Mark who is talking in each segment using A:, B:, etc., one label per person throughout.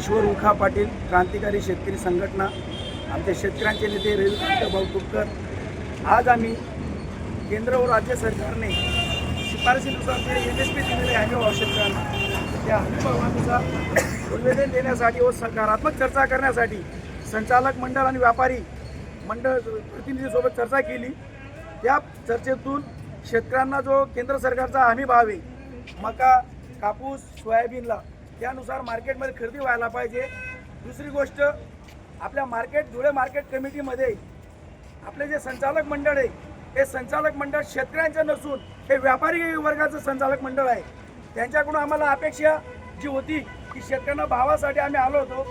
A: ईश्वर उखा पाटील क्रांतिकारी शेतकरी संघटना आमच्या शेतकऱ्यांचे नेते रविकांत भाऊ तुपकर. आज आम्ही केंद्र व राज्य सरकारने शिफारशीनुसार जे एम एस पी दिलेले आहे हमी शेतकऱ्यांना त्या हमीभावानुसार निवेदन देण्यासाठी व सकारात्मक चर्चा करण्यासाठी संचालक मंडळ आणि व्यापारी मंडळ प्रतिनिधीसोबत चर्चा केली. त्या चर्चेतून शेतकऱ्यांना जो केंद्र सरकारचा हमी भाव आहे मका कापूस सोयाबीनला त्यानुसार मार्केटमध्ये खरेदी व्हायला पाहिजे. दुसरी गोष्ट आपल्या मार्केट धुळे मार्केट कमिटीमध्ये आपले जे संचालक मंडळ आहे हे संचालक मंडळ शेतकऱ्यांचं नसून हे व्यापारी वर्गाचं संचालक मंडळ आहे. त्यांच्याकडून आम्हाला अपेक्षा जी होती की शेतकऱ्यांना भावासाठी आम्ही आलो होतो.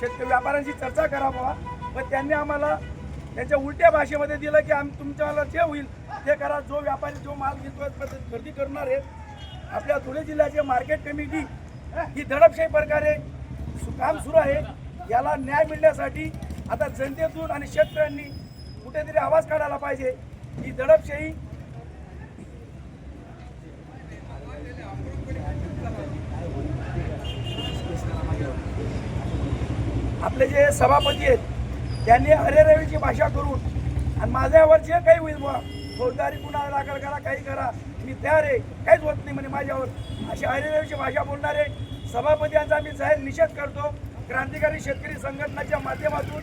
A: शेतकरी व्यापाऱ्यांशी चर्चा करा बाबा पण त्यांनी आम्हाला त्यांच्या उलट्या भाषेमध्ये दिलं की आम्ही तुमच्याला जे होईल ते करा. जो व्यापारी जो माल घेतो खरेदी करणार आहे. आपल्या धुळे जिल्ह्याचे मार्केट कमिटी ही दडपशाही प्रकारे सु- काम सुरू आहे. याला न्याय मिळण्यासाठी आता जनतेतून आणि शेतकऱ्यांनी कुठेतरी आवाज काढायला पाहिजे. ही दडपशाही आपले जे सभापती आहेत त्यांनी अरेरवीची भाषा करून आणि माझ्यावर जे काही होईल बुवा फौजदारी गुन्हा दाखल करा काही करा मी तयार आहे. काहीच होत नाही म्हणे माझ्यावर. अशी अरेरवीची भाषा बोलणारे सभापती यांचा मी जाहीर निषेध करतो. क्रांतिकारी शेतकरी संघटनाच्या माध्यमातून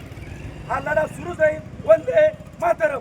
A: हा लढा सुरूच आहे वंदे मातरम.